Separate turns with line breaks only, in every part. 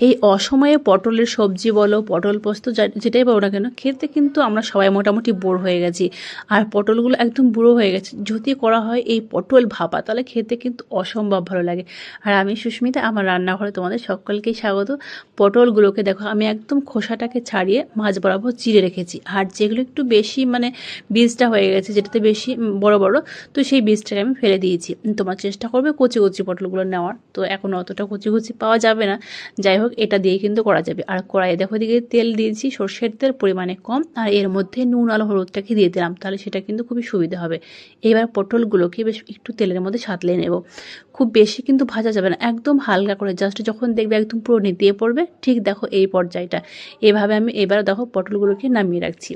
এই অসময়ে পটলের সবজি বলো, পটল পোস্ত যেটাই বলো না কেন, খেতে কিন্তু আমরা সবাই মোটামুটি বোর হয়ে গেছি। আর পটলগুলো একদম বুড়ো হয়ে গেছে। যদি করা হয় এই পটল ভাপা, তাহলে খেতে কিন্তু অসম্ভব ভালো লাগে। আর আমি সুস্মিতা, আমার রান্নাঘরে তোমাদের সকলকেই স্বাগত। পটলগুলোকে দেখো, আমি একদম খোসাটাকে ছাড়িয়ে মাছ বরাবর চিড়ে রেখেছি। আর যেগুলো একটু বেশি মানে বীজটা হয়ে গেছে, যেটাতে বেশি বড় বড়, তো সেই বীজটাকে আমি ফেলে দিয়েছি। তোমার চেষ্টা করবে কচি কচি পটলগুলো নেওয়ার। তো এখন অতটা কচি কচি পাওয়া যাবে না। যাই হোক এটা দিয়ে কিন্তু করা যাবে। আর কড়াইয়ে দেখো দিকে তেল দিয়েছি, সর্ষের তেল পরিমাণে কম, আর এর মধ্যে নুন আর হলুদটাকে দিয়ে দিলাম, তাহলে সেটা কিন্তু খুবই সুবিধা হবে। এবার পটলগুলোকে বেশ একটু তেলের মধ্যে সাঁতলে নেব। খুব বেশি কিন্তু ভাজা যাবে না, একদম হালকা করে, জাস্ট যখন দেখবে একদম পুরো নিতিয়ে পড়বে, ঠিক দেখো এই পর্যায়টা। এভাবে আমি এবার দেখো পটলগুলোকে নামিয়ে রাখছি।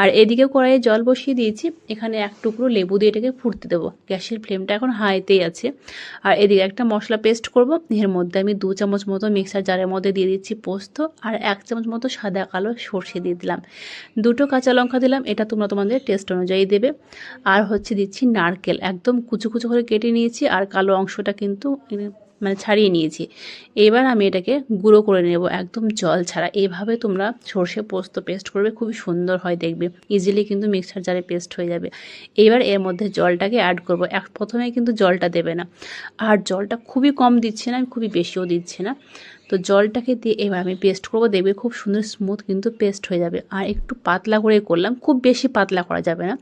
আর এদিকে কড়াইয়ে জল বসিয়ে দিয়েছি, এখানে এক টুকরো লেবু দিয়ে এটাকে ফুটতে দেবো। গ্যাসের ফ্লেমটা এখন হাইতেই আছে। আর এদিকে একটা মশলা পেস্ট করব, এর মধ্যে আমি দু চামচ মতো মিক্সার জারের মধ্যে দিয়ে দিচ্ছি পোস্ত আর এক চামচ মতো সাদা কালো সর্ষে দিয়ে দিলাম। দুটো কাঁচা লঙ্কা দিলাম, এটা তোমরা তোমাদের টেস্ট অনুযায়ী দেবে। আর হচ্ছে দিচ্ছি নারকেল, একদম কুচো কুচো করে কেটে নিয়েছি। আর কালো অংশটা কিন্তু মানে ছাড়িয়ে নিয়েছি। এবার আমি এটাকে গুঁড়ো করে নেব একদম জল ছাড়া। এইভাবে তোমরা সর্ষে পোস্ত পেস্ট করবে, খুবই সুন্দর হয় দেখবে। ইজিলি কিন্তু মিক্সার জারে পেস্ট হয়ে যাবে। এবার এর মধ্যে জলটাকে অ্যাড করব। এক, প্রথমে কিন্তু জলটা দেবে না। আর জলটা খুবই কম দিচ্ছে না, আমি খুবই বেশিও দিচ্ছি না। তো জলটাকে দিয়ে এবার আমি পেস্ট করব। দেখবে খুব সুন্দর স্মুথ কিন্তু পেস্ট হয়ে যাবে। আর একটু পাতলা করে করলাম, খুব বেশি পাতলা করা যাবে না।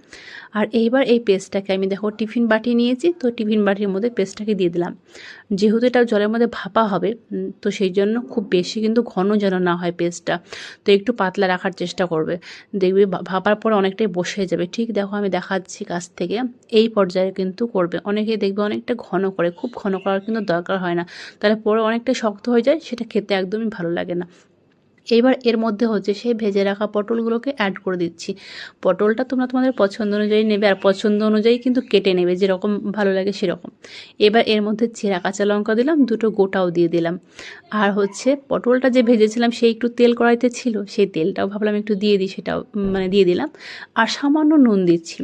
আর এইবার এই পেস্টটাকে আমি দেখো টিফিন বাটি নিয়েছি, তো টিফিন বাটির মধ্যে পেস্টটাকে দিয়ে দিলাম। যেহেতু এটা জলের মধ্যে ভাপা হবে তো সেই জন্য খুব বেশি কিন্তু ঘন যেন না হয় পেস্টটা। তো একটু পাতলা রাখার চেষ্টা করবে। দেখবে ভাপার পরে অনেকটাই বসে যাবে। ঠিক দেখো আমি দেখাচ্ছি কাছ থেকে। এই পর্যায়ে কিন্তু করবে। অনেকে দেখবে অনেকটা ঘন করে। খুব ঘন করার কিন্তু দরকার হয় না। তাহলে পরে অনেকটা শক্ত হয়ে যায়, সেটা খেতে একদমই ভালো লাগে না। এইবার এর মধ্যে হচ্ছে সেই ভেজে রাখা পটলগুলোকে অ্যাড করে দিচ্ছি। পটলটা তোমরা তোমাদের পছন্দ অনুযায়ী নেবে আর পছন্দ অনুযায়ী কিন্তু কেটে নেবে, যেরকম ভালো লাগে সেরকম। এবার এর মধ্যে চেরা কাঁচা লঙ্কা দিলাম, দুটো গোটাও দিয়ে দিলাম। আর হচ্ছে পটলটা যে ভেজেছিলাম সেই একটু তেল কড়াইতে ছিল, সেই তেলটাও ভাবলাম একটু দিয়ে দিই, সেটাও মানে দিয়ে দিলাম। আর সামান্য নুন দিচ্ছি।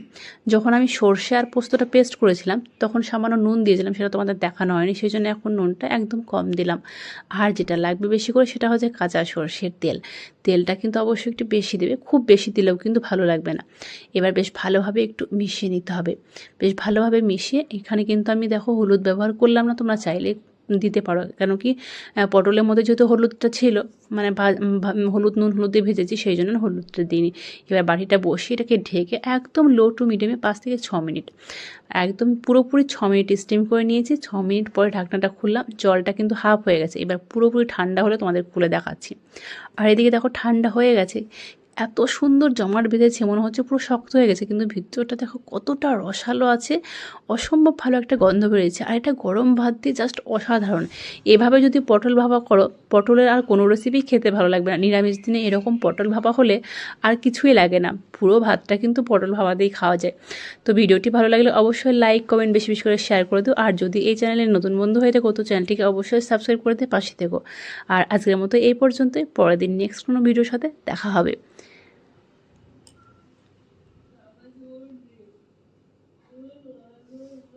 যখন আমি সর্ষে আর পোস্তটা পেস্ট করেছিলাম, তখন সামান্য নুন দিয়েছিলাম, সেটা তোমাদের দেখানো হয়নি, সেই জন্য এখন নুনটা একদম কম দিলাম। আর যেটা লাগবে বেশি করে সেটা হচ্ছে কাঁচা সর্ষের তেল। তেলটা কিন্তু অবশ্যই একটু বেশি দেবে। খুব বেশি দিলেও কিন্তু ভালো লাগবে না। এবার বেশ ভালোভাবে একটু মিশিয়ে নিতে হবে। বেশ ভালোভাবে মিশিয়ে এখানে কিন্তু আমি দেখো হলুদ ব্যবহার করলাম না, তোমরা চাইলে দিতে পারো। কেন কি পটলের মধ্যে যেহেতু হলুদটা ছিল মানে হলুদ নুন হলুদ দিয়ে ভেজেছি, সেই জন্য হলুদটা দিইনি। এবার বাটিটা বসিয়ে এটাকে ঢেকে একদম লো টু মিডিয়ামে পাঁচ থেকে ছ মিনিট, একদম পুরোপুরি ছ মিনিট স্টিম করে নিয়েছি। ছ মিনিট পরে ঢাকনাটা খুললাম, জলটা কিন্তু হাফ হয়ে গেছে। এবার পুরোপুরি ঠান্ডা হলে তোমাদের খুলে দেখাচ্ছি। আর এদিকে দেখো ঠান্ডা হয়ে গেছে এত সুন্দর জমাট বেঁধেছে, মনে হচ্ছে পুরো শক্ত হয়ে গেছে, কিন্তু ভিতরটা দেখো কতটা রসালো আছে, অসম্ভব ভালো একটা গন্ধ বেরিয়েছে। আর এটা গরম ভাত দিয়ে জাস্ট অসাধারণ। এভাবে যদি পটল ভাপা করো, পটলের আর কোনো রেসিপি খেতে ভালো লাগবে না। নিরামিষ দিনে এরকম পটল ভাপা হলে আর কিছুই লাগে না। পুরো ভাতটা কিন্তু পটল ভাপা দিয়েই খাওয়া যায়। তো ভিডিওটি ভালো লাগলে অবশ্যই লাইক কমেন্ট বেশি বেশি করে শেয়ার করে দিও। আর যদি এই চ্যানেলে নতুন বন্ধু হয়ে থাকো, তো চ্যানেলটিকে অবশ্যই সাবস্ক্রাইব করে দিয়ে পাশে থেকো। আর আজকের মতো এই পর্যন্তই। পরের দিন নেক্সট কোনো ভিডিওর সাথে দেখা হবে।